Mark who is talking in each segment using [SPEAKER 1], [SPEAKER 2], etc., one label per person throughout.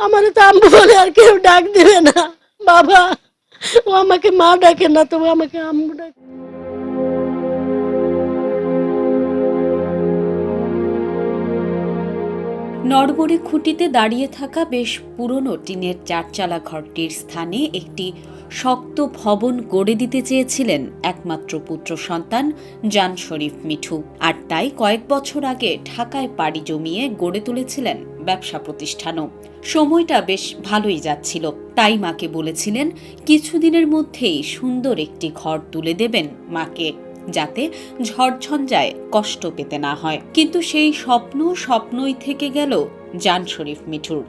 [SPEAKER 1] আমার তো আম্মু বলে আর কেউ ডাক দিবে না। বাবা, ও আমাকে মা ডাকে না, তবু আমাকে আম্মু ডাকে।
[SPEAKER 2] নড়বড়ে খুঁটিতে দাঁড়িয়ে থাকা বেশ পুরনো টিনের চারচালা ঘরটির স্থানে একটি শক্ত ভবন গড়ে দিতে চেয়েছিলেন একমাত্র পুত্র সন্তান জান শরীফ মিঠু। আর তাই কয়েক বছর আগে ঢাকায় পাড়ি জমিয়ে গড়ে তুলেছিলেন ব্যবসা প্রতিষ্ঠানও। সময়টা বেশ ভালোই যাচ্ছিল। তাই মাকে বলেছিলেন, কিছুদিনের মধ্যেই সুন্দর একটি ঘর তুলে দেবেন মাকে, যাতে ঝড়ঝঞ্ঝায় কষ্ট পেতে না হয়। কিন্তু সেই স্বপ্ন স্বপ্নই থেকে গেল জান শরীফ মিঠুর।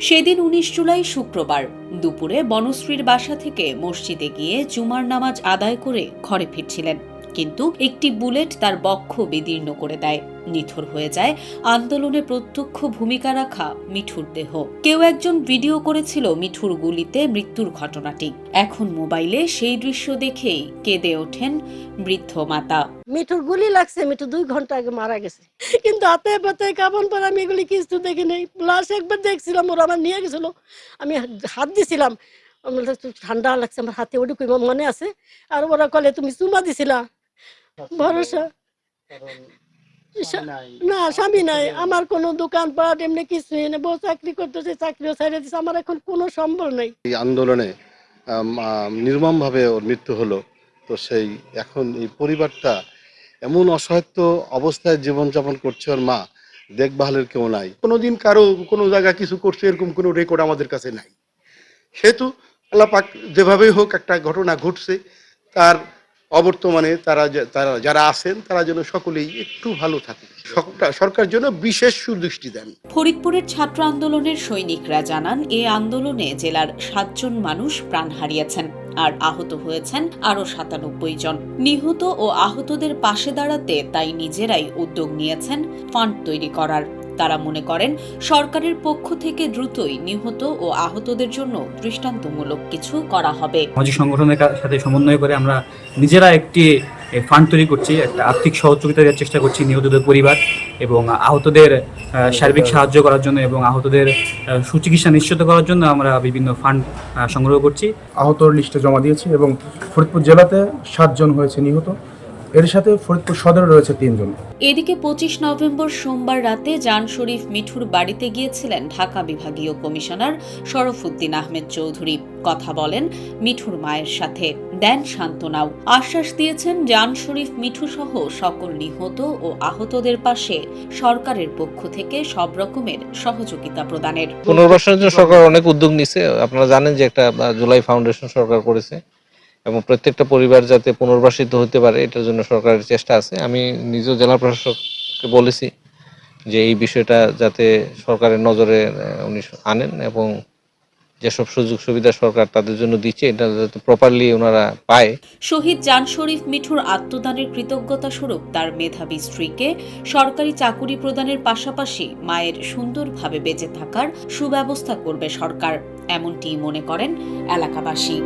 [SPEAKER 2] সেদিন উনিশ জুলাই শুক্রবার দুপুরে বনশ্রীর বাসা থেকে মসজিদে গিয়ে জুমার নামাজ আদায় করে ঘরে ফিরছিলেন। কিন্তু একটি বুলেট তার বক্ষ বিদীর্ণ করে দেয়। নিথর হয়ে যায়। আন্দোলনে প্রত্যক্ষ ভূমিকা রাখা মিঠুর দেহ। কেউ একজন ভিডিও করেছিল মিঠুর গুলিতে মৃত্যুর ঘটনাটি। এখন মোবাইলে সেই দৃশ্য দেখেই কেঁদে ওঠেন বৃদ্ধ মাতা।
[SPEAKER 1] মিঠুর গুলি লাগছে মিঠু দুই ঘণ্টা আগে মারা গেছে। কিন্তু হাতে পাতে কাপন পর আমি এগুলি কিছু দেখি নাই। লাশ একবার দেখছিলাম ওরা আমার নিয়ে গেছিল। আমি হাত দিছিলাম। আমি বললাম, "একটু ঠান্ডা লাগছে আমার হাতে ওটুকু মনে আছে। আর ওরা কলে তুমি চুমা দিছিলা। ভরসা। না স্বামী নাই। আমার কোনো দোকানপাট এমনি কিছুই নেই। বউ চাকরি করতেছে চাকরিও ছেড়ে দিচ্ছে আমার এখন কোনো সম্বল নেই।
[SPEAKER 3] এই আন্দোলনে নির্মমভাবে ওর মৃত্যু হলো। তো সেই এখন এই পরিবারটা এমন অসহায়ত্ব অবস্থায় জীবনযাপন করছে ওর মা। দেখভালের কেউ নাই।
[SPEAKER 4] কোনোদিন কারও কোনো জায়গা কিছু করছে এরকম কোনো রেকর্ড আমাদের কাছে নাই। সেহেতু আল্লাহ পাক যেভাবেই হোক একটা ঘটনা ঘটছে তার অবর্তমানে তারা তারা যারা আছেন, তারা যেন সকলেই একটু ভালো থাকে। সরকার- যেন বিশেষ সুদৃষ্টি দেন।
[SPEAKER 2] ফরিদপুরের ছাত্র আন্দোলনের সৈনিকরা জানান, এ আন্দোলনে জেলার সাতজন মানুষ প্রাণ হারিয়েছেন আর আহত হয়েছেন আরও সাতানব্বই জন। নিহত ও আহতদের পাশে দাঁড়াতে তাই নিজেরাই উদ্যোগ নিয়েছেন ফান্ড তৈরি করার। তারা মনে করেন সরকারের পক্ষ থেকে দ্রুতই নিহত ও আহতদের জন্য দৃষ্টান্তমূলক কিছু করা হবে।
[SPEAKER 5] সামাজিক সংগঠনের সাথে সমন্বয় করে আমরা নিজেরা একটি ফান্ড তৈরি করছি একটা আর্থিক সহযোগিতা দেওয়ার চেষ্টা করছি নিহতদের পরিবার এবং আহতদের আহ, সার্বিক সাহায্য করার জন্য এবং আহতদের সুচিকিৎসা নিশ্চিত করার জন্য আমরা বিভিন্ন ফান্ড সংগ্রহ করছি।
[SPEAKER 6] আহতর লিস্টে জমা দিয়েছি এবং ফরিদপুর জেলাতে সাতজন হয়েছে নিহত। এর সাথে ফরিদপুর সদরে রয়েছে তিনজন।
[SPEAKER 2] এদিকে পঁচিশ নভেম্বর সোমবার রাতে জান শরীফ মিঠুর বাড়িতে গিয়েছিলেন ঢাকা বিভাগীয় কমিশনার শরফুদ্দিন আহমেদ চৌধুরী। কথা বলেন মিঠুর মায়ের সাথে। দেন সান্ত্বনাও আশ্বাস দিয়েছেন জান শরীফ মিঠু সহ সকল নিহত ও আহতদের পাশে সরকারের পক্ষ থেকে সব রকমের সহযোগিতা প্রদানের।
[SPEAKER 7] পুনর্বাসনের জন্য সরকার অনেক উদ্যোগ নিছে। আপনারা জানেন যে একটা জুলাই ফাউন্ডেশন সরকার করেছে। এবং প্রত্যেকটা পরিবার যাতে পুনর্বাসিত হতে পারে, এটার জন্য সরকারের চেষ্টা আছে। আমি নিজেও জেলা প্রশাসককে বলেছি যে এই বিষয়টা যাতে সরকারের নজরে উনি আনেন এবং যেসব সুযোগ সুবিধা সরকার তাদের জন্য দিচ্ছে, এটা যাতে প্রপারলি ওনারা পায়।
[SPEAKER 2] শহীদ জান শরীফ মিঠুর আত্মদানের কৃতজ্ঞতা স্বরূপ তার মেধাবী স্ত্রীকে সরকারি চাকুরি প্রদানের পাশাপাশি মায়ের সুন্দরভাবে বেঁচে থাকার সুব্যবস্থা করবে সরকার এমনটি মনে করেন এলাকাবাসী।